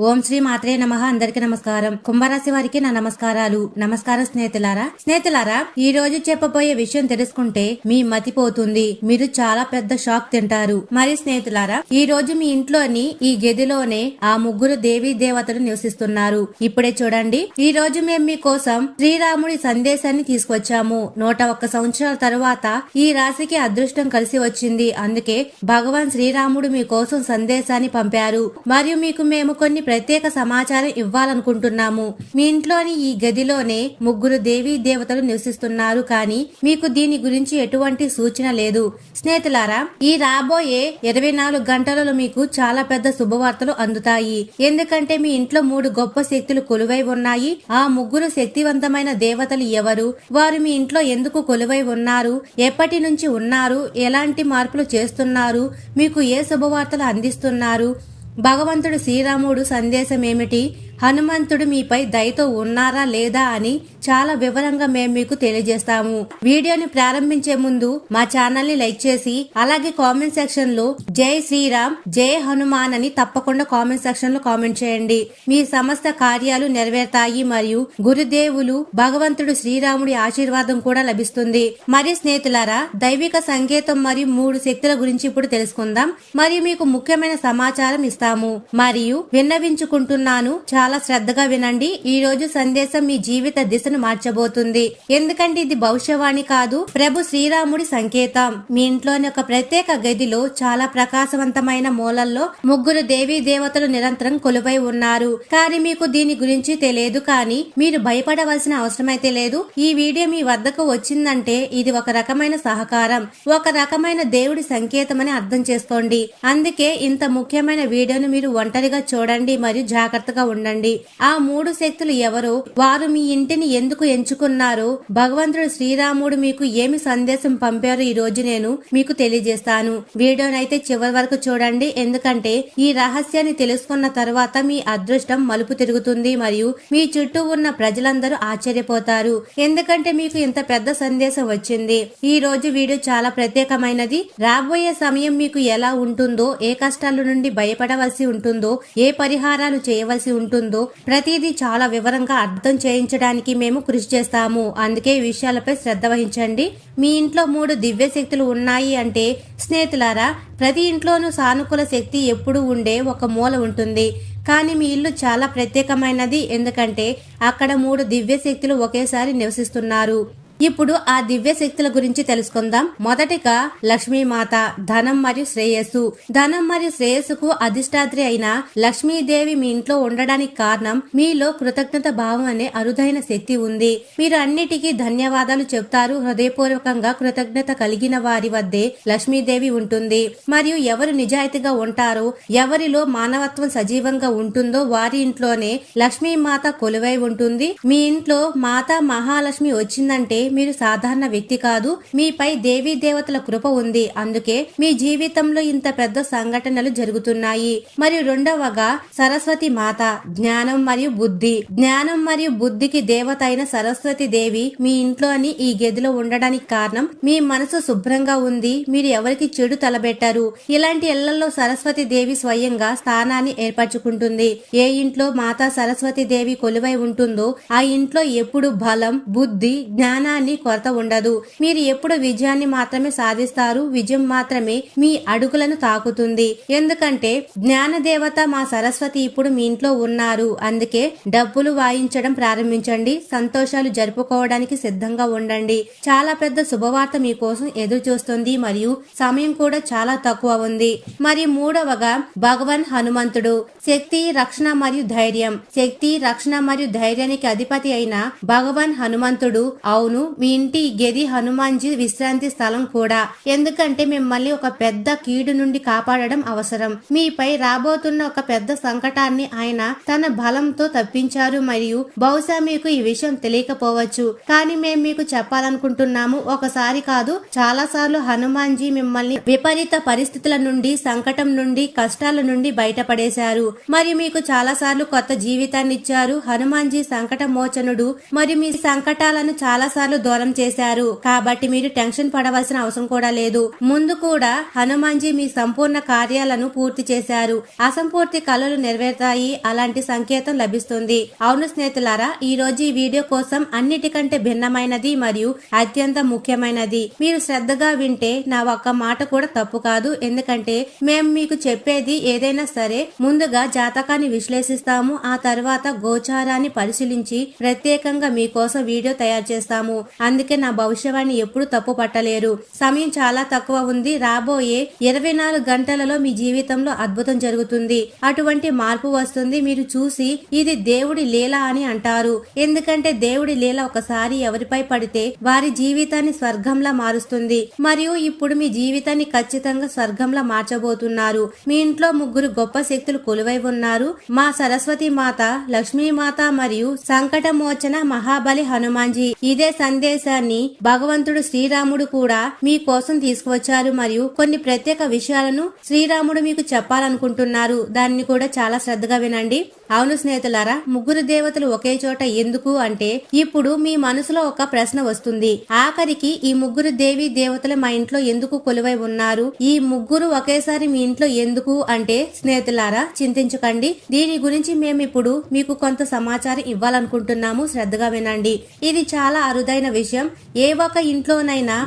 ఓం శ్రీ మాత్రే నమ. అందరికి నమస్కారం. కుంభరాశి వారికి నా నమస్కారాలు. నమస్కారం స్నేహితులారా. స్నేహితులారా ఈ రోజు చెప్పబోయే విషయం తెలుసుకుంటే మీ మతిపోతుంది మీరు చాలా పెద్ద షాక్ తింటారు. మరి స్నేహితులారా ఈ రోజు మీ ఇంట్లోని ఈ గదిలోనే ఆ ముగ్గురు దేవీ దేవతలు నివసిస్తున్నారు. ఇప్పుడే చూడండి ఈ రోజు మేము మీకోసం శ్రీరాముడి సందేశాన్ని తీసుకొచ్చాము. నూట ఒక్క సంవత్సరాల తరువాత ఈ రాశికి అదృష్టం కలిసి వచ్చింది. అందుకే భగవాన్ శ్రీరాముడు మీకోసం సందేశాన్ని పంపారు. మరియు మీకు మేము కొన్ని ప్రత్యేక సమాచారం ఇవ్వాలనుకుంటున్నాము. మీ ఇంట్లోని ఈ గదిలోనే ముగ్గురు దేవీ దేవతలు నివసిస్తున్నారు కానీ మీకు దీని గురించి ఎటువంటి సూచన లేదు. స్నేహితులారా ఈ రాబోయే ఇరవై నాలుగు గంటలలో మీకు చాలా పెద్ద శుభవార్తలు అందుతాయి. ఎందుకంటే మీ ఇంట్లో మూడు గొప్ప శక్తులు కొలువై ఉన్నాయి. ఆ ముగ్గురు శక్తివంతమైన దేవతలు ఎవరు? వారు మీ ఇంట్లో ఎందుకు కొలువై ఉన్నారు? ఎప్పటి నుంచి ఉన్నారు? ఎలాంటి మార్పులు చేస్తున్నారు? మీకు ఏ శుభవార్తలు అందిస్తున్నారు? భగవంతుడు శ్రీరాముడు సందేశం ఏమిటి? హనుమంతుడు మీపై దయతో ఉన్నారా లేదా అని చాలా వివరంగా మేము మీకు తెలియజేస్తాము. వీడియోని ప్రారంభించే ముందు మా ఛానల్ని లైక్ చేసి అలాగే కామెంట్ సెక్షన్లో జై శ్రీరామ్ జై హనుమాన్ అని తప్పకుండా కామెంట్ సెక్షన్లో కామెంట్ చేయండి. మీ సమస్త కార్యాలు నెరవేరుతాయి మరియు గురుదేవులు భగవంతుడు శ్రీరాముడి ఆశీర్వాదం కూడా లభిస్తుంది. మరి స్నేహితులారా దైవిక సంకేతం మరియు మూడు శక్తుల గురించి ఇప్పుడు తెలుసుకుందాం. మరియు మీకు ముఖ్యమైన సమాచారం ఇస్తాము. మరియు విన్నవించుకుంటున్నాను. చాలా చాలా శ్రద్ధగా వినండి. ఈ రోజు సందేశం మీ జీవిత దిశను మార్చబోతుంది. ఎందుకంటే ఇది భవిష్యవాణి కాదు ప్రభు శ్రీరాముడి సంకేతం. మీ ఇంట్లోని ఒక ప్రత్యేక గదిలో చాలా ప్రకాశవంతమైన మూలల్లో ముగ్గురు దేవీ దేవతలు నిరంతరం కొలువై ఉన్నారు. కానీ మీకు దీని గురించి తెలియదు కానీ మీరు భయపడవలసిన అవసరమైతే లేదు. ఈ వీడియో మీ వద్దకు వచ్చిందంటే ఇది ఒక రకమైన సహకారం ఒక రకమైన దేవుడి సంకేతమని అర్థం చేసుకోండి. అందుకే ఇంత ముఖ్యమైన వీడియోను మీరు ఒంటరిగా చూడండి మరియు జాగ్రత్తగా ఉండండి. ఆ మూడు శక్తులు ఎవరో? వారు మీ ఇంటిని ఎందుకు ఎంచుకున్నారో? భగవంతుడు శ్రీరాముడు మీకు ఏమి సందేశం పంపారు? ఈ రోజు నేను మీకు తెలియజేస్తాను. వీడియోనైతే చివరి వరకు చూడండి. ఎందుకంటే ఈ రహస్యాన్ని తెలుసుకున్న తర్వాత మీ అదృష్టం మలుపు తిరుగుతుంది మరియు మీ చుట్టూ ఉన్న ప్రజలందరూ ఆశ్చర్యపోతారు. ఎందుకంటే మీకు ఇంత పెద్ద సందేశం వచ్చింది. ఈ రోజు వీడియో చాలా ప్రత్యేకమైనది. రాబోయే సమయం మీకు ఎలా ఉంటుందో ఏ కష్టాల నుండి భయపడవలసి ఉంటుందో ఏ పరిహారాలు చేయవలసి ఉంటుందో ప్రతిదీ చాలా వివరంగా అర్థం చేయించడానికి మేము కృషి చేస్తాము. అందుకే ఈ విషయాలపై శ్రద్ధ వహించండి. మీ ఇంట్లో మూడు దివ్య శక్తులు ఉన్నాయి అంటే స్నేహితులారా ప్రతి ఇంట్లోనూ సానుకూల శక్తి ఎప్పుడూ ఉండే ఒక మూల ఉంటుంది. కానీ మీ ఇల్లు చాలా ప్రత్యేకమైనది. ఎందుకంటే అక్కడ మూడు దివ్య శక్తులు ఒకేసారి నివసిస్తున్నారు. ఇప్పుడు ఆ దివ్య శక్తుల గురించి తెలుసుకుందాం. మొదటిగా లక్ష్మీమాత ధనం మరియు శ్రేయస్సు. ధనం మరియు శ్రేయస్సుకు అధిష్టాత్రి అయిన లక్ష్మీదేవి మీ ఇంట్లో ఉండడానికి కారణం మీలో కృతజ్ఞత భావం అనే అరుదైన శక్తి ఉంది. మీరు అన్నిటికీ ధన్యవాదాలు చెప్తారు. హృదయపూర్వకంగా కృతజ్ఞత కలిగిన వారి వద్దే లక్ష్మీదేవి ఉంటుంది. మరియు ఎవరు నిజాయితీగా ఉంటారో ఎవరిలో మానవత్వం సజీవంగా ఉంటుందో వారి ఇంట్లోనే లక్ష్మీమాత కొలువై ఉంటుంది. మీ ఇంట్లో మాత మహాలక్ష్మి వచ్చిందంటే మీరు సాధారణ వ్యక్తి కాదు. మీపై దేవీ దేవతల కృప ఉంది. అందుకే మీ జీవితంలో ఇంత పెద్ద సంఘటనలు జరుగుతున్నాయి. మరియు రెండవగా సరస్వతి మాత జ్ఞానం మరియు బుద్ధి. జ్ఞానం మరియు బుద్ధికి దేవత అయిన సరస్వతి దేవి మీ ఇంట్లోని ఈ గదిలో ఉండడానికి కారణం మీ మనసు శుభ్రంగా ఉంది. మీరు ఎవరికి చెడు తలబెట్టారు. ఇలాంటి ఇళ్ళలో సరస్వతి దేవి స్వయంగా స్థానాన్ని ఏర్పరచుకుంటుంది. ఏ ఇంట్లో మాతా సరస్వతి దేవి కొలువై ఉంటుందో ఆ ఇంట్లో ఎప్పుడు బలం బుద్ధి జ్ఞానాన్ని కొరత ఉండదు. మీరు ఎప్పుడు విజయాన్ని మాత్రమే సాధిస్తారు. విజయం మాత్రమే మీ అడుగులను తాకుతుంది. ఎందుకంటే జ్ఞాన దేవత మా సరస్వతి ఇప్పుడు మీ ఇంట్లో ఉన్నారు. అందుకే డబ్బులు వాయించడం ప్రారంభించండి. సంతోషాలు జరుపుకోవడానికి సిద్ధంగా ఉండండి. చాలా పెద్ద శుభవార్త మీకోసం ఎదురు చూస్తుంది మరియు సమయం కూడా చాలా తక్కువ ఉంది. మరి మూడవగా భగవాన్ హనుమంతుడు. శక్తి రక్షణ మరియు ధైర్యం. శక్తి రక్షణ మరియు ధైర్యానికి అధిపతి అయిన భగవాన్ హనుమంతుడు. అవును మీ ఇంటి గది హనుమాన్జీ విశ్రాంతి స్థలం కూడా. ఎందుకంటే మిమ్మల్ని ఒక పెద్ద కీడు నుండి కాపాడడం అవసరం. మీపై రాబోతున్న ఒక పెద్ద సంకటాన్ని ఆయన తన బలంతో తప్పించారు మరియు బహుశా మీకు ఈ విషయం తెలియకపోవచ్చు. కానీ మేము మీకు చెప్పాలనుకుంటున్నాము. ఒకసారి కాదు చాలా సార్లు హనుమాన్జీ మిమ్మల్ని విపరీత పరిస్థితుల నుండి సంకటం నుండి కష్టాల నుండి బయటపడేశారు. మరియు మీకు చాలా సార్లు కొత్త జీవితాన్ని ఇచ్చారు హనుమాన్జీ సంకట మోచనుడు మరియు మీ సంకటాలను చాలా సార్లు సార్లు దూరం చేశారు. కాబట్టి మీరు టెన్షన్ పడవలసిన అవసరం కూడా లేదు. ముందు కూడా హనుమాన్జీ మీ సంపూర్ణ కార్యాలను పూర్తి చేశారు. అసంపూర్తి కళలు నెరవేరుతాయి. అలాంటి సంకేతం లభిస్తుంది. అవును స్నేహితులారా ఈ రోజు ఈ వీడియో కోసం అన్నిటికంటే భిన్నమైనది మరియు అత్యంత ముఖ్యమైనది. మీరు శ్రద్ధగా వింటే నా ఒక్క మాట కూడా తప్పు కాదు. ఎందుకంటే మేము మీకు చెప్పేది ఏదైనా సరే ముందుగా జాతకాన్ని విశ్లేషిస్తాము. ఆ తర్వాత గోచారాన్ని పరిశీలించి ప్రత్యేకంగా మీకోసం వీడియో తయారు చేస్తాము. అందుకే నా భవిష్యవాణి ఎప్పుడు తప్పు పట్టలేరు. సమయం చాలా తక్కువ ఉంది. రాబోయే ఇరవై నాలుగు గంటలలో మీ జీవితంలో అద్భుతం జరుగుతుంది. అటువంటి మార్పు వస్తుంది. మీరు చూసి ఇది దేవుడి లీల అని అంటారు. ఎందుకంటే దేవుడి లీల ఒకసారి ఎవరిపై పడితే వారి జీవితాన్ని స్వర్గంలా మారుస్తుంది. మరియు ఇప్పుడు మీ జీవితాన్ని ఖచ్చితంగా స్వర్గంలా మార్చబోతున్నారు. మీ ఇంట్లో ముగ్గురు గొప్ప శక్తులు కొలువై ఉన్నారు. మా సరస్వతి మాత లక్ష్మీ మాత మరియు సంకటమోచన మహాబలి హనుమాన్జీ. ఇదే సందేశాన్ని భగవంతుడు శ్రీరాముడు కూడా మీ కోసం తీసుకువచ్చారు మరియు కొన్ని ప్రత్యేక విషయాలను శ్రీరాముడు మీకు చెప్పాలనుకుంటున్నారు. దాన్ని కూడా చాలా శ్రద్ధగా వినండి. అవును స్నేహితులారా ముగ్గురు దేవతలు ఒకే చోట ఎందుకు అంటే ఇప్పుడు మీ మనసులో ఒక ప్రశ్న వస్తుంది. ఆఖరికి ఈ ముగ్గురు దేవి దేవతలు మా ఇంట్లో ఎందుకు కొలువై ఉన్నారు? ఈ ముగ్గురు ఒకేసారి మీ ఇంట్లో ఎందుకు అంటే స్నేహితులారా చింతించకండి. దీని గురించి మేము ఇప్పుడు మీకు కొంత సమాచారం ఇవ్వాలనుకుంటున్నాము. శ్రద్ధగా వినండి. ఇది చాలా అరుదైన విషయం. ఏ ఒక్క ఇంట్లోనైనా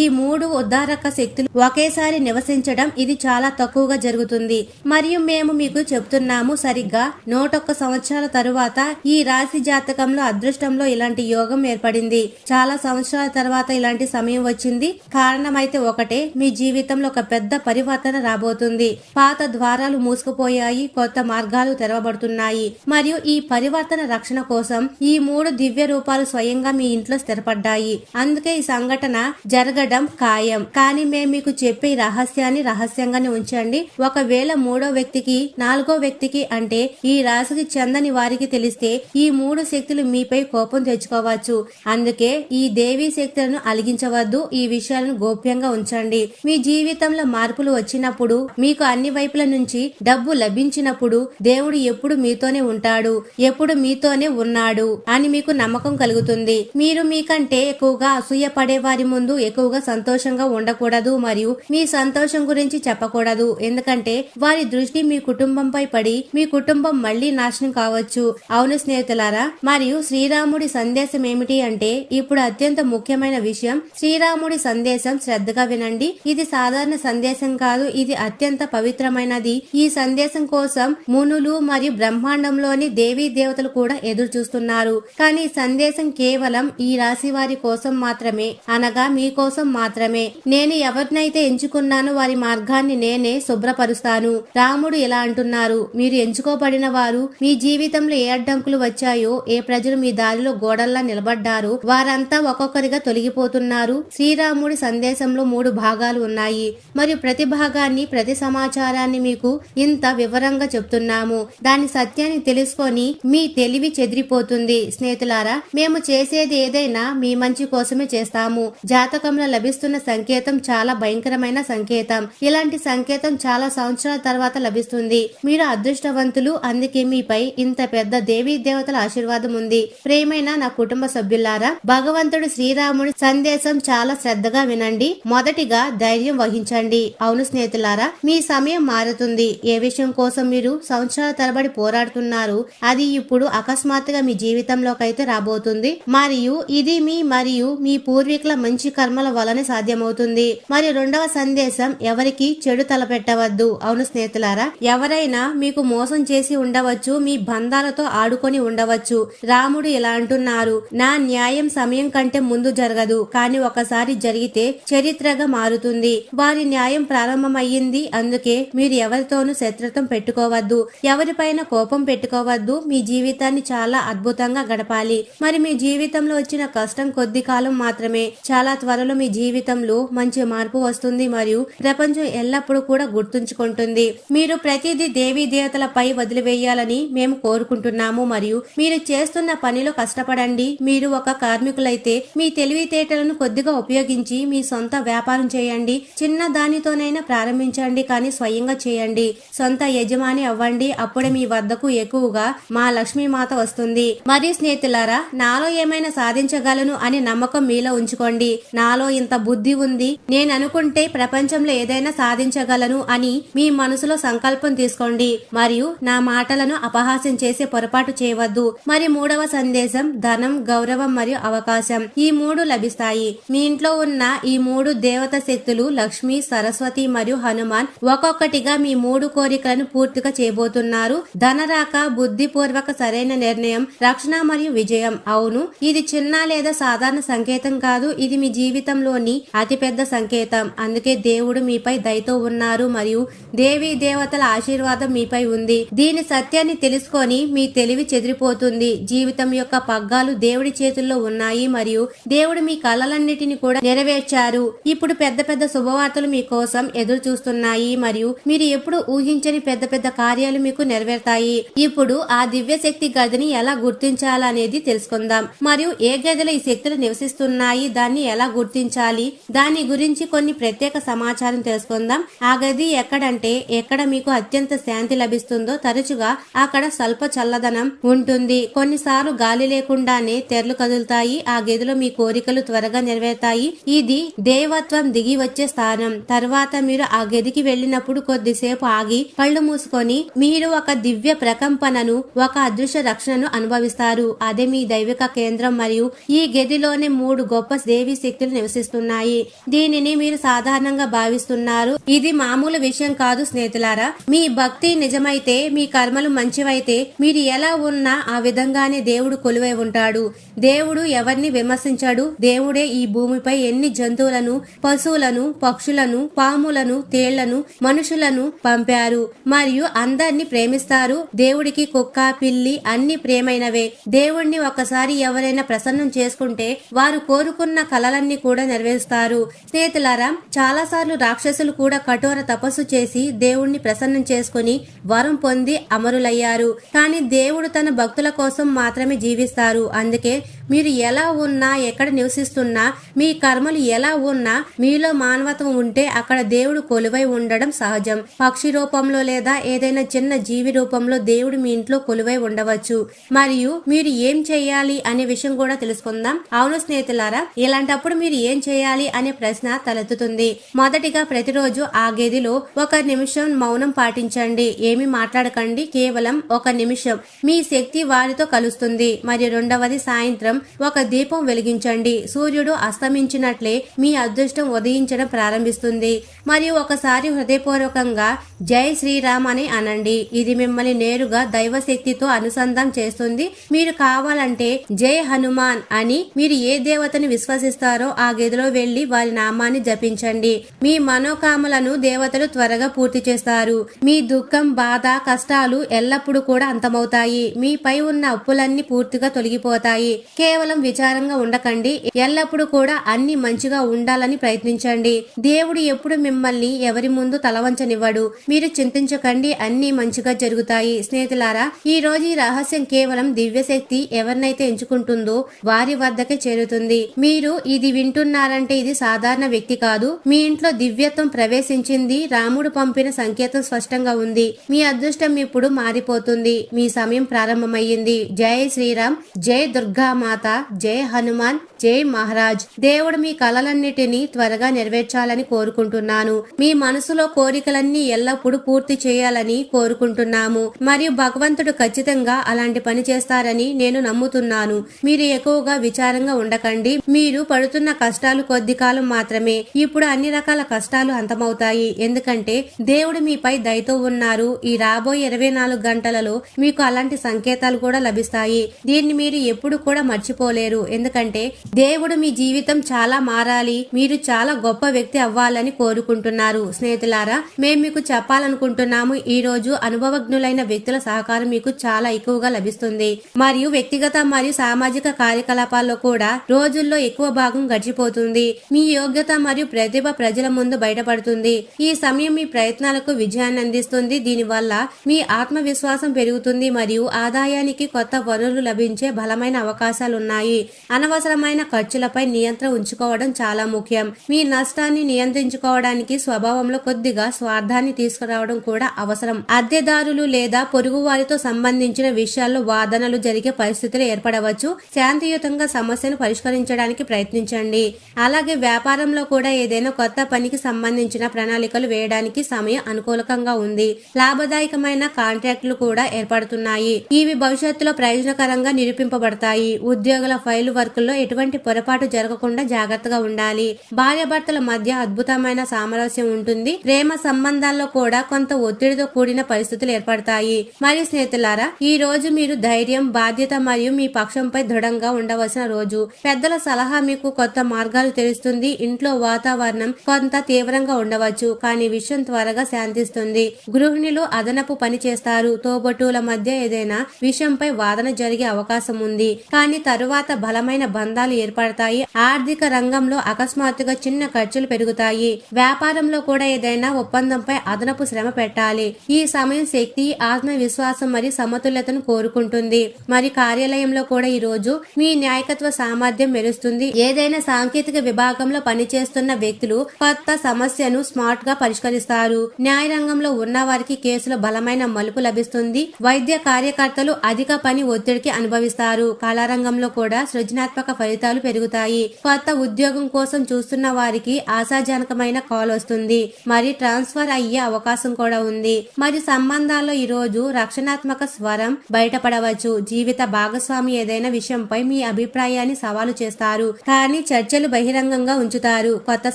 ఈ మూడు ఉద్ధారక శక్తులు ఒకేసారి నివసించడం ఇది చాలా తక్కువగా జరుగుతుంది. మరియు మేము మీకు చెప్తున్నాము సరిగ్గా నూటొక్క సంవత్సరాల తరువాత ఈ రాశి జాతకంలో అదృష్టంలో ఇలాంటి యోగం ఏర్పడింది. చాలా సంవత్సరాల తర్వాత ఇలాంటి సమయం వచ్చింది. కారణమైతే ఒకటే మీ జీవితంలో ఒక పెద్ద పరివర్తన రాబోతుంది. పాత ద్వారాలు మూసుకుపోయాయి కొత్త మార్గాలు తెరవబడుతున్నాయి. మరియు ఈ పరివర్తన రక్షణ కోసం ఈ మూడు దివ్య రూపాలు స్వయంగా మీ ఇంట్లో స్థిరపడ్డాయి. అందుకే ఈ సంఘటన జరగడం ఖాయం. కానీ మేము మీకు చెప్పే రహస్యాన్ని రహస్యంగానే ఉంచండి. ఒకవేళ మూడో వ్యక్తికి నాలుగో వ్యక్తికి అంటే ఈ దశకి చెందని వారికి తెలిస్తే ఈ మూడు శక్తులు మీపై కోపం తెచ్చుకోవచ్చు. అందుకే ఈ దేవీ శక్తులను అలిగించవద్దు. ఈ విషయాలను గోప్యంగా ఉంచండి. మీ జీవితంలో మార్పులు వచ్చినప్పుడు మీకు అన్ని వైపుల నుంచి డబ్బు లభించినప్పుడు దేవుడు ఎప్పుడు మీతోనే ఉంటాడు. ఎప్పుడు మీతోనే ఉన్నాడు అని మీకు నమ్మకం కలుగుతుంది. మీరు మీకంటే ఎక్కువగా అసూయ పడే వారి ముందు ఎక్కువగా సంతోషంగా ఉండకూడదు మరియు మీ సంతోషం గురించి చెప్పకూడదు. ఎందుకంటే వారి దృష్టి మీ కుటుంబంపై పడి మీ కుటుంబం మళ్ళీ నాశనం కావచ్చు. అవును స్నేహితులారా మరియు శ్రీరాముడి సందేశం ఏమిటి అంటే ఇప్పుడు అత్యంత ముఖ్యమైన విషయం శ్రీరాముడి సందేశం శ్రద్ధగా వినండి. ఇది సాధారణ సందేశం కాదు ఇది అత్యంత పవిత్రమైనది. ఈ సందేశం కోసం మునులు మరియు బ్రహ్మాండంలోని దేవీ దేవతలు కూడా ఎదురు చూస్తున్నారు కానీ సందేశం కేవలం ఈ రాశి వారి కోసం మాత్రమే అనగా మీకోసం మాత్రమే. నేను ఎవరినైతే ఎంచుకున్నానో వారి మార్గాన్ని నేనే శుభ్రపరుస్తాను. రాముడు ఇలా అంటున్నారు మీరు ఎంచుకోబడిన వారు మీ జీవితంలో ఏ అడ్డంకులు వచ్చాయో ఏ ప్రజలు మీ దారిలో గోడల్లా నిలబడ్డారు వారంతా ఒక్కొక్కరిగా తొలగిపోతున్నారు. శ్రీరాముడి సందేశంలో మూడు భాగాలు ఉన్నాయి. మరియు ప్రతి భాగాన్ని ప్రతి సమాచారాన్ని మీకు ఇంత వివరంగా చెప్తున్నాము. దాని సత్యాన్ని తెలుసుకొని మీ తెలివి చెదిరిపోతుంది. స్నేహితులారా మేము చేసేది ఏదైనా మీ మంచి కోసమే చేస్తాము. జాతకంలో లభిస్తున్న సంకేతం చాలా భయంకరమైన సంకేతం. ఇలాంటి సంకేతం చాలా సంవత్సరాల తర్వాత లభిస్తుంది. మీరు అదృష్టవంతులు అందుకే మీపై ఇంత పెద్ద దేవీ దేవతల ఆశీర్వాదం ఉంది. ప్రేమైన నా కుటుంబ సభ్యులారా భగవంతుడు శ్రీరాముడి సందేశం చాలా శ్రద్ధగా వినండి. మొదటిగా ధైర్యం వహించండి. అవును స్నేహితులారా మీ సమయం మారుతుంది. ఏ విషయం కోసం మీరు సంవత్సరాల తరబడి పోరాడుతున్నారు అది ఇప్పుడు అకస్మాత్తుగా మీ జీవితంలోకైతే రాబోతుంది. మరియు ఇది మీ మరియు మీ పూర్వీకుల మంచి కర్మల వలన సాధ్యమవుతుంది. మరి రెండవ సందేశం ఎవరికి చెడు తలపెట్టవద్దు. అవును స్నేహితులారా ఎవరైనా మీకు మోసం చేసి ఉండవచ్చు. మీ బంధాలతో ఆడుకొని ఉండవచ్చు. రాముడు ఇలా అంటున్నారు నా న్యాయం సమయం కంటే ముందు జరగదు కానీ ఒకసారి జరిగితే చరిత్రగా మారుతుంది. వారి న్యాయం ప్రారంభమయ్యింది అందుకే మీరు ఎవరితోనూ శత్రుత్వం పెట్టుకోవద్దు. ఎవరిపైన కోపం పెట్టుకోవద్దు మీ జీవితాన్ని చాలా అద్భుతంగా గడపాలి. మరి మీ జీవితంలో వచ్చిన కష్టం కొద్ది కాలం మాత్రమే. చాలా త్వరలో మీ జీవితంలో మంచి మార్పు వస్తుంది మరియు ప్రపంచం ఎల్లప్పుడూ కూడా గుర్తుంచుకుంటుంది. మీరు ప్రతిదీ దేవీ దేవతలపై వదిలివేయాలని ఉండాలని మేము కోరుకుంటున్నాము. మరియు మీరు చేస్తున్న పనిలో కష్టపడండి. మీరు ఒక కార్మికులైతే మీ తెలివితేటలను కొద్దిగా ఉపయోగించి మీ సొంత వ్యాపారం చేయండి. చిన్న దానితోనైనా ప్రారంభించండి కానీ స్వయంగా చేయండి. సొంత యజమాని అవ్వండి. అప్పుడే మీ వద్దకు ఎక్కువగా మా లక్ష్మీమాత వస్తుంది. మరియు స్నేహితులారా నాలో ఏమైనా సాధించగలను అనే నమ్మకం మీలో ఉంచుకోండి. నాలో ఇంత బుద్ధి ఉంది. నేను అనుకుంటే ప్రపంచంలో ఏదైనా సాధించగలను అని మీ మనసులో సంకల్పం తీసుకోండి. మరియు నా మాటలను అపహాస్యం చేసే పొరపాటు చేయవద్దు. మరి మూడవ సందేశం ధనం గౌరవం మరియు అవకాశం. ఈ మూడు లభిస్తాయి. మీ ఇంట్లో ఉన్న ఈ మూడు దేవత శక్తులు లక్ష్మి సరస్వతి మరియు హనుమాన్ ఒక్కొక్కటిగా మీ మూడు కోరికలను పూర్తిగా చేయబోతున్నారు. ధనరాక బుద్ధిపూర్వక సరైన నిర్ణయం రక్షణ మరియు విజయం. అవును ఇది చిన్న లేదా సాధారణ సంకేతం కాదు. ఇది మీ జీవితంలోని అతిపెద్ద సంకేతం. అందుకే దేవుడు మీపై దయతో ఉన్నారు మరియు దేవి దేవతల ఆశీర్వాదం మీపై ఉంది. దీని సత్య సత్యాన్ని తెలుసుకొని మీ తెలివి చెదిరిపోతుంది. జీవితం యొక్క పగ్గాలు దేవుడి చేతుల్లో ఉన్నాయి మరియు దేవుడు మీ కలలన్నిటిని కూడా నెరవేర్చారు. ఇప్పుడు పెద్ద పెద్ద శుభవార్తలు మీకోసం ఎదురు చూస్తున్నాయి మరియు మీరు ఎప్పుడు ఊహించని పెద్ద పెద్ద కార్యాలు మీకు నెరవేరుతాయి. ఇప్పుడు ఆ దివ్య శక్తి గదిని ఎలా గుర్తించాలనేది తెలుసుకుందాం. మరియు ఏ గదిలో ఈ శక్తులు నివసిస్తున్నాయి దాన్ని ఎలా గుర్తించాలి దాని గురించి కొన్ని ప్రత్యేక సమాచారం తెలుసుకుందాం. ఆ గది ఎక్కడంటే ఎక్కడ మీకు అత్యంత శాంతి లభిస్తుందో తరచుగా అక్కడ స్వల్ప చల్లదనం ఉంటుంది. కొన్నిసార్లు గాలి లేకుండానే తెరలు కదులుతాయి. ఆ గదిలో మీ కోరికలు త్వరగా నెరవేరుతాయి. ఇది దేవత్వం దిగి వచ్చే స్థానం. తర్వాత మీరు ఆ గదికి వెళ్ళినప్పుడు కొద్దిసేపు ఆగి కళ్ళు మూసుకొని మీరు ఒక దివ్య ప్రకంపనను ఒక అదృశ్య రక్షణను అనుభవిస్తారు. అదే మీ దైవిక కేంద్రం మరియు ఈ గదిలోనే మూడు గొప్ప దేవి శక్తులు నివసిస్తున్నాయి. దీనిని మీరు సాధారణంగా భావిస్తున్నారు. ఇది మామూలు విషయం కాదు స్నేహితులారా. మీ భక్తి నిజమైతే మీ కర్మలు మంచివైతే మీరు ఎలా ఉన్నా ఆ విధంగానే దేవుడు కొలువై ఉంటాడు. దేవుడు ఎవరిని విమర్శించాడు? దేవుడే ఈ భూమిపై ఎన్ని జంతువులను పశువులను పక్షులను పాములను తేళ్ళను మనుషులను పంపారు. మరియు అందరినీ ప్రేమిస్తారు. దేవుడికి కుక్క పిల్లి అన్ని ప్రేమైనవే. దేవుణ్ణి ఒకసారి ఎవరైనా ప్రసన్నం చేసుకుంటే వారు కోరుకున్న కలలన్నీ కూడా నెరవేరుస్తారు. స్నేహితులారా చాలా సార్లు రాక్షసులు కూడా కఠోర తపస్సు చేసి దేవుణ్ణి ప్రసన్నం చేసుకుని వరం పొంది అమరులయ్యారు కానీ దేవుడు తన భక్తుల కోసం మాత్రమే జీవిస్తారు. అందుకే మీరు ఎలా ఉన్నా ఎక్కడ నివసిస్తున్నా మీ కర్మలు ఎలా ఉన్నా మీలో మానవత్వం ఉంటే అక్కడ దేవుడు కొలువై ఉండడం సహజం. పక్షి రూపంలో లేదా ఏదైనా చిన్న జీవి రూపంలో దేవుడు మీ ఇంట్లో కొలువై ఉండవచ్చు. మరియు మీరు ఏం చేయాలి అనే విషయం కూడా తెలుసుకుందాం. అవును స్నేహితులారా ఇలాంటప్పుడు మీరు ఏం చేయాలి అనే ప్రశ్న తలెత్తుతుంది. మొదటిగా ప్రతిరోజు ఆ గదిలో ఒక నిమిషం మౌనం పాటించండి. ఏమి మాట్లాడకండి. కేవలం కేవలం ఒక నిమిషం. మీ శక్తి వారితో కలుస్తుంది. మరియు రెండవది సాయంత్రం ఒక దీపం వెలిగించండి. సూర్యుడు అస్తమించినట్లే మీ అదృష్టం ఉదయించడం ప్రారంభిస్తుంది. మరియు ఒకసారి హృదయపూర్వకంగా జై శ్రీరామ్ అని అనండి. ఇది మిమ్మల్ని నేరుగా దైవ శక్తితో అనుసంధానం చేస్తుంది. మీరు కావాలంటే జై హనుమాన్ అని మీరు ఏ దేవతని విశ్వసిస్తారో ఆ గదిలో వెళ్ళి వారి నామాన్ని జపించండి. మీ మనోకామలను దేవతలు త్వరగా పూర్తి చేస్తారు. మీ దుఃఖం బాధ కష్టాలు ఎల్లప్పుడూ కూడా అంతమవుతాయి. మీపై ఉన్న అప్పులన్నీ పూర్తిగా తొలగిపోతాయి. కేవలం విచారంగా ఉండకండి. ఎల్లప్పుడూ కూడా అన్ని మంచిగా ఉండాలని ప్రయత్నించండి. దేవుడు ఎప్పుడు మిమ్మల్ని ఎవరి ముందు తలవంచనివ్వడు. మీరు చింతించకండి. అన్ని మంచిగా జరుగుతాయి. స్నేహితులారా ఈ రోజు ఈ రహస్యం కేవలం దివ్యశక్తి ఎవరినైతే ఎంచుకుంటుందో వారి వద్దకే చేరుతుంది. మీరు ఇది వింటున్నారంటే ఇది సాధారణ వ్యక్తి కాదు. మీ ఇంట్లో దివ్యత్వం ప్రవేశించింది. రాముడు పంపిన సంకేతం స్పష్టంగా ఉంది. మీ అదృష్టం ఇప్పుడు మారిపోతుంది. మీ సమయం ప్రారంభమయ్యింది. జై శ్రీరామ్ జై దుర్గామాత జై హనుమాన్ జై మహారాజ్. దేవుడు మీ కలలన్నిటినీ త్వరగా నెరవేర్చాలని కోరుకుంటున్నాను. మీ మనసులో కోరికలన్నీ ఎల్లప్పుడూ పూర్తి చేయాలని కోరుకుంటున్నాము. మరియు భగవంతుడు ఖచ్చితంగా అలాంటి పని చేస్తారని నేను నమ్ముతున్నాను. మీరు ఎక్కువగా విచారంగా ఉండకండి. మీరు పడుతున్న కష్టాలు కొద్ది కాలం మాత్రమే. ఇప్పుడు అన్ని రకాల కష్టాలు అంతమవుతాయి. ఎందుకంటే దేవుడు మీపై దయతో ఉన్నారు. ఈ రాబోయే ఇరవై నాలుగు గంటలలో మీకు అలాంటి సంకేతాలు కూడా లభిస్తాయి. దీన్ని మీరు ఎప్పుడు కూడా మర్చిపోలేరు. ఎందుకంటే దేవుడు మీ జీవితం చాలా మారాలి. మీరు చాలా గొప్ప వ్యక్తి అవ్వాలని కోరుకుంటున్నారు. స్నేహితులారా మేము మీకు చెప్పాలనుకుంటున్నాము. ఈ రోజు అనుభవజ్ఞులైన వ్యక్తుల సహకారం మీకు చాలా ఎక్కువగా లభిస్తుంది. మరియు వ్యక్తిగత మరియు సామాజిక కార్యకలాపాల్లో కూడా రోజుల్లో ఎక్కువ భాగం గడిచిపోతుంది. మీ యోగ్యత మరియు ప్రతిభ ప్రజల ముందు బయటపడుతుంది. ఈ సమయం మీ ప్రయత్నాలకు విజయాన్ని అందిస్తుంది. దీనివల్ల మీ ఆత్మవిశ్వాసం ఆత్మవిశ్వాసం పెరుగుతుంది మరియు ఆదాయానికి కొత్త వనరులు లభించే బలమైన అవకాశాలున్నాయి. అనవసరమైన ఖర్చులపై నియంత్రణ ఉంచుకోవడం చాలా ముఖ్యం. మీ నష్టాన్ని నియంత్రించుకోవడానికి స్వభావంలో కొద్దిగా స్వార్థాన్ని తీసుకురావడం కూడా అవసరం. అద్దెదారులు లేదా పొరుగు వారితో సంబంధించిన విషయాల్లో వాదనలు జరిగే పరిస్థితులు ఏర్పడవచ్చు. శాంతియుతంగా సమస్యను పరిష్కరించడానికి ప్రయత్నించండి. అలాగే వ్యాపారంలో కూడా ఏదైనా కొత్త పనికి సంబంధించిన ప్రణాళికలు వేయడానికి సమయం అనుకూలకంగా ఉంది. లాభదాయకమైన కాంట్రాక్ట్ కాంట్రాక్టులు కూడా ఏర్పడుతున్నాయి. ఇవి భవిష్యత్తులో ప్రయోజనకరంగా నిరూపింపబడతాయి. ఉద్యోగుల ఫైల్ వర్క్లో ఎటువంటి పొరపాటు జరగకుండా జాగ్రత్తగా ఉండాలి. భార్యాభర్తల మధ్య అద్భుతమైన సామరస్యం ఉంటుంది. ప్రేమ సంబంధాల్లో కూడా కొంత ఒత్తిడితో కూడిన పరిస్థితులు ఏర్పడతాయి. మరియు స్నేహితులారా ఈ రోజు మీరు ధైర్యం బాధ్యత మరియు మీ పక్షంపై దృఢంగా ఉండవలసిన రోజు. పెద్దల సలహా మీకు కొత్త మార్గాలు తెలుస్తుంది ఇంట్లో వాతావరణం కొంత తీవ్రంగా ఉండవచ్చు కానీ విషయం త్వరగా శాంతిస్తుంది. గృహిణులు అదనపు పని చేస్తారు. తోబట్టువుల మధ్య ఏదైనా విషయంపై వాదన జరిగే అవకాశం ఉంది. కానీ తరువాత బలమైన బంధాలు ఏర్పడతాయి. ఆర్థిక రంగంలో అకస్మాత్తుగా చిన్న ఖర్చులు పెరుగుతాయి. వ్యాపారంలో కూడా ఏదైనా ఒప్పందంపై అదనపు శ్రమ పెట్టాలి. ఈ సమయం శక్తి ఆత్మవిశ్వాసం మరియు సమతుల్యతను కోరుకుంటుంది. మరి కార్యాలయంలో కూడా ఈ రోజు మీ నాయకత్వ సామర్థ్యం మెరుస్తుంది. ఏదైనా సాంకేతిక విభాగంలో పనిచేస్తున్న వ్యక్తులు కొత్త సమస్యను స్మార్ట్గా పరిష్కరిస్తారు. న్యాయ రంగంలో ఉన్న వారికి కేసులో బలమైన మలుపు లభిస్తుంది. వైద్య కార్యకర్తలు అధిక పని ఒత్తిడికి అనుభవిస్తారు. కళారంగంలో కూడా సృజనాత్మక ఫలితాలు పెరుగుతాయి. కొత్త ఉద్యోగం కోసం చూస్తున్న వారికి ఆశాజనకమైన కాల్ వస్తుంది. మరి ట్రాన్స్ఫర్ అయ్యే అవకాశం కూడా ఉంది. మరి సంబంధాల్లో ఈ రోజు రక్షణాత్మక స్వరం బయటపడవచ్చు. జీవిత భాగస్వామి ఏదైనా విషయంపై మీ అభిప్రాయాన్ని సవాలు చేస్తారు. కానీ చర్చలు బహిరంగంగా ఉంచుతారు. కొత్త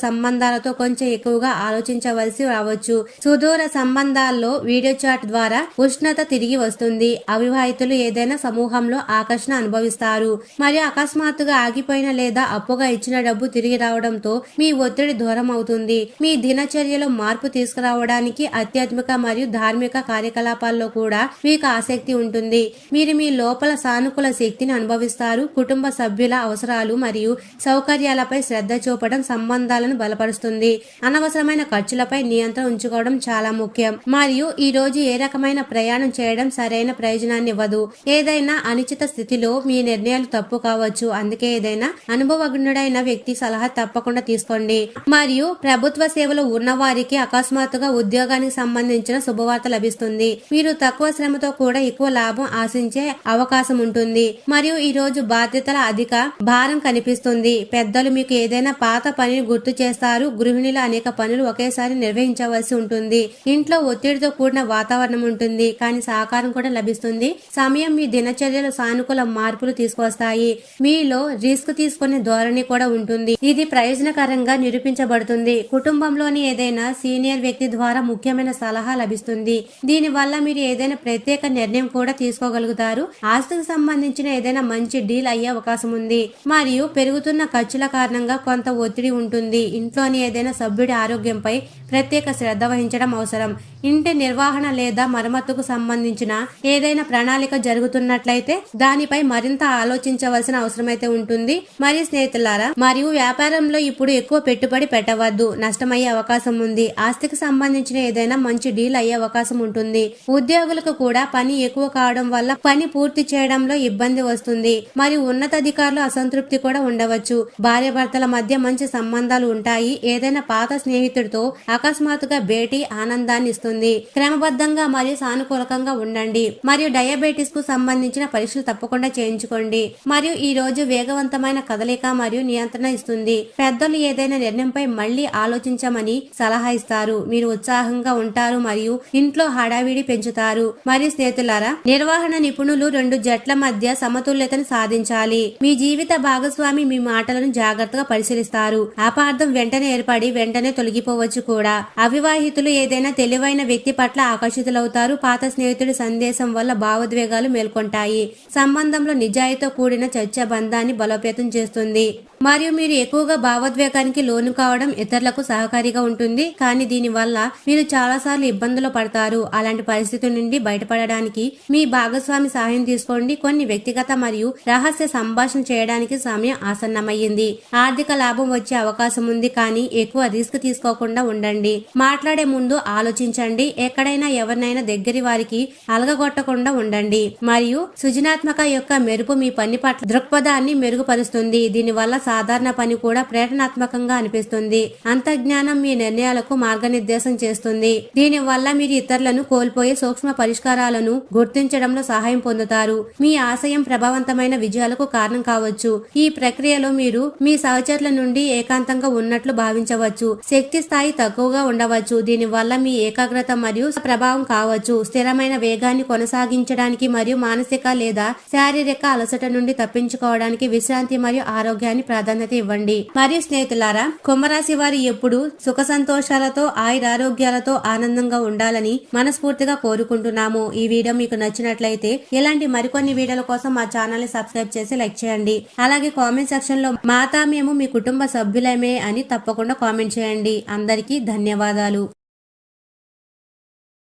సంబంధాలతో కొంచెం ఎక్కువగా ఆలోచించవలసి రావచ్చు. సుదూర సంబంధాల్లో వీడియో చాట్ ద్వారా ఉష్ణత తిరిగి వస్తుంది. అవివాహితులు ఏదైనా సమూహంలో ఆకర్షణ అనుభవిస్తారు. మరియు అకస్మాత్తుగా ఆగిపోయిన లేదా అప్పుగా ఇచ్చిన డబ్బు తిరిగి రావడంతో మీ ఒత్తిడి దూరం అవుతుంది. మీ దినచర్యలో మార్పు తీసుకురావడానికి ఆధ్యాత్మిక మరియు ధార్మిక కార్యకలాపాల్లో కూడా మీకు ఆసక్తి ఉంటుంది. మీరు మీ లోపల సానుకూల శక్తిని అనుభవిస్తారు. కుటుంబ సభ్యుల అవసరాలు మరియు సౌకర్యాలపై శ్రద్ధ చూపడం సంబంధాలను బలపరుస్తుంది. అనవసరమైన ఖర్చులపై నియంత్రణ ఉంచుకోవడం చాలా ముఖ్యం. మరియు ఈ రోజు ఏ రకమైన ప్రయాణం చేయడం సరైన ప్రయోజనాన్ని ఇవ్వదు ఏదైనా అనిశ్చిత స్థితిలో మీ నిర్ణయాలు తప్పు కావచ్చు. అందుకే ఏదైనా అనుభవజ్ఞుడైన వ్యక్తి సలహా తప్పకుండా తీసుకోండి. మరియు ప్రభుత్వ సేవలో ఉన్న వారికి అకస్మాత్తుగా ఉద్యోగానికి సంబంధించిన శుభవార్త లభిస్తుంది. మీరు తక్కువ శ్రమతో కూడా ఎక్కువ లాభం ఆశించే అవకాశం ఉంటుంది. మరియు ఈ రోజు బాధ్యతల అధిక భారం కనిపిస్తుంది. పెద్దలు మీకు ఏదైనా పాత పనిని గుర్తు చేస్తారు. గృహిణులు అనేక పనులు ఒకేసారి నిర్వహించవలసి ఉంటుంది. ఇంట్లో ఒత్తిడితో కూడిన వాతావరణం ఉంటుంది. కానీ సహకారం కూడా లభిస్తుంది. సమయం మీ దినచర్యలో సానుకూల మార్పులు తీసుకొస్తాయి మీలో రిస్క్ తీసుకునే ధోరణి కూడా ఉంటుంది. ఇది ప్రయోజనకరంగా నిరూపించబడుతుంది. కుటుంబంలోని ఏదైనా సీనియర్ వ్యక్తి ద్వారా ముఖ్యమైన సలహా లభిస్తుంది. దీని వల్ల మీరు ఏదైనా ప్రత్యేక నిర్ణయం కూడా తీసుకోగలుగుతారు. ఆస్తికి సంబంధించిన ఏదైనా మంచి డీల్ అయ్యే అవకాశం ఉంది. మరియు పెరుగుతున్న ఖర్చుల కారణంగా కొంత ఒత్తిడి ఉంటుంది. ఇంట్లోని ఏదైనా సభ్యుడి ఆరోగ్యంపై ప్రత్యేక శ్రద్ధ వహించడం అవసరం. ఇంటి నిర్వహణ లేదా మరమ్మతు మరమ్మతుకు సంబంధించిన ఏదైనా ప్రణాళిక జరుగుతున్నట్లయితే దానిపై మరింత ఆలోచించవలసిన అవసరమైతే ఉంటుంది. మరియు స్నేహితులారా మరియు వ్యాపారంలో ఇప్పుడు ఎక్కువ పెట్టుబడి పెట్టవద్దు. నష్టమయ్యే అవకాశం ఉంది. ఆస్తికి సంబంధించిన ఏదైనా మంచి డీల్ అయ్యే అవకాశం ఉంటుంది. ఉద్యోగులకు కూడా పని ఎక్కువ కావడం వల్ల పని పూర్తి చేయడంలో ఇబ్బంది వస్తుంది. మరియు ఉన్నతాధికారులు అసంతృప్తి కూడా ఉండవచ్చు. భార్యాభర్తల మధ్య మంచి సంబంధాలు ఉంటాయి. ఏదైనా పాత స్నేహితుడితో అకస్మాత్తుగా భేటీ ఆనందాన్ని ఇస్తుంది. క్రమబద్ధంగా మరియు అనుకూలకంగా ఉండండి. మరియు డయాబెటీస్కు సంబంధించిన పరీక్షలు తప్పకుండా చేయించుకోండి. మరియు ఈ రోజు వేగవంతమైన కదలిక మరియు నియంత్రణ ఇస్తుంది. పెద్దలు ఏదైనా నిర్ణయంపై మళ్ళీ ఆలోచించమని సలహా ఇస్తారు. మీరు ఉత్సాహంగా ఉంటారు మరియు ఇంట్లో హడావిడి పెంచుతారు. మరియు స్నేహితులారా నిర్వహణ నిపుణులు రెండు జట్ల మధ్య సమతుల్యతను సాధించాలి. మీ జీవిత భాగస్వామి మీ మాటలను జాగ్రత్తగా పరిశీలిస్తారు. అపార్థం వెంటనే ఏర్పడి వెంటనే తొలగిపోవచ్చు కూడా. అవివాహితులు ఏదైనా తెలివైన వ్యక్తి పట్ల ఆకర్షితులవుతారు. పాత స్నేహితుడి సందేశం వల్ల భావోద్వేగాలు మేల్కొంటాయి. సంబంధంలో నిజాయితీతో కూడిన చర్చ బంధాన్ని బలోపేతం చేస్తుంది. మరియు మీరు ఎక్కువగా భావోద్వేగానికి లోను కావడం ఇతరులకు సహకారిగా ఉంటుంది. కానీ దీని వల్ల మీరు చాలా సార్లు ఇబ్బందులు పడతారు. అలాంటి పరిస్థితి నుండి బయటపడడానికి మీ భాగస్వామి సహాయం తీసుకోండి. కొన్ని వ్యక్తిగత మరియు రహస్య సంభాషణ చేయడానికి సమయం ఆసన్నమయ్యింది. ఆర్థిక లాభం వచ్చే అవకాశం ఉంది. కానీ ఎక్కువ రిస్క్ తీసుకోకుండా ఉండండి. మాట్లాడే ముందు ఆలోచించండి. ఎక్కడైనా ఎవరినైనా దగ్గరి వారికి అలగగొట్టకుండా ఉండండి. మరియు సృజనాత్మక యొక్క మెరుపు మీ పని పట్ల దృక్పథాన్ని మెరుగుపరుస్తుంది. దీనివల్ల సాధారణ పని కూడా ప్రేరణాత్మకంగా అనిపిస్తుంది. అంతర్జ్ఞానం మీ నిర్ణయాలకు మార్గనిర్దేశం చేస్తుంది. దీని వల్ల మీరు ఇతరులను కోల్పోయే సూక్ష్మ పరిష్కారాలను గుర్తించడంలో సహాయం పొందుతారు. మీ ఆశయం ప్రభావవంతమైన విజయాలకు కారణం కావచ్చు. ఈ ప్రక్రియలో మీరు మీ సహచరుల నుండి ఏకాంతంగా ఉన్నట్లు భావించవచ్చు. శక్తి స్థాయి తక్కువగా ఉండవచ్చు. దీని వల్ల మీ ఏకాగ్రత మరియు ప్రభావం కావచ్చు. స్థిరమైన వేగాన్ని కొనసాగించడానికి మరియు మానసిక లేదా శారీరక అలసట నుండి తప్పించుకోవడానికి విశ్రాంతి మరియు ఆరోగ్యాన్ని ప్రాధాన్యత ఇవ్వండి. మరియు స్నేహితులారా కుంభరాశి వారు ఎప్పుడు సుఖ సంతోషాలతో ఆయురారోగ్యాలతో ఆనందంగా ఉండాలని మనస్ఫూర్తిగా కోరుకుంటున్నాము. ఈ వీడియో మీకు నచ్చినట్లయితే ఇలాంటి మరికొన్ని వీడియోల కోసం మా ఛానల్ని సబ్స్క్రైబ్ చేసి లైక్ చేయండి. అలాగే కామెంట్ సెక్షన్లో మాతా మేము మీ కుటుంబ సభ్యులమే అని తప్పకుండా కామెంట్ చేయండి. అందరికీ ధన్యవాదాలు.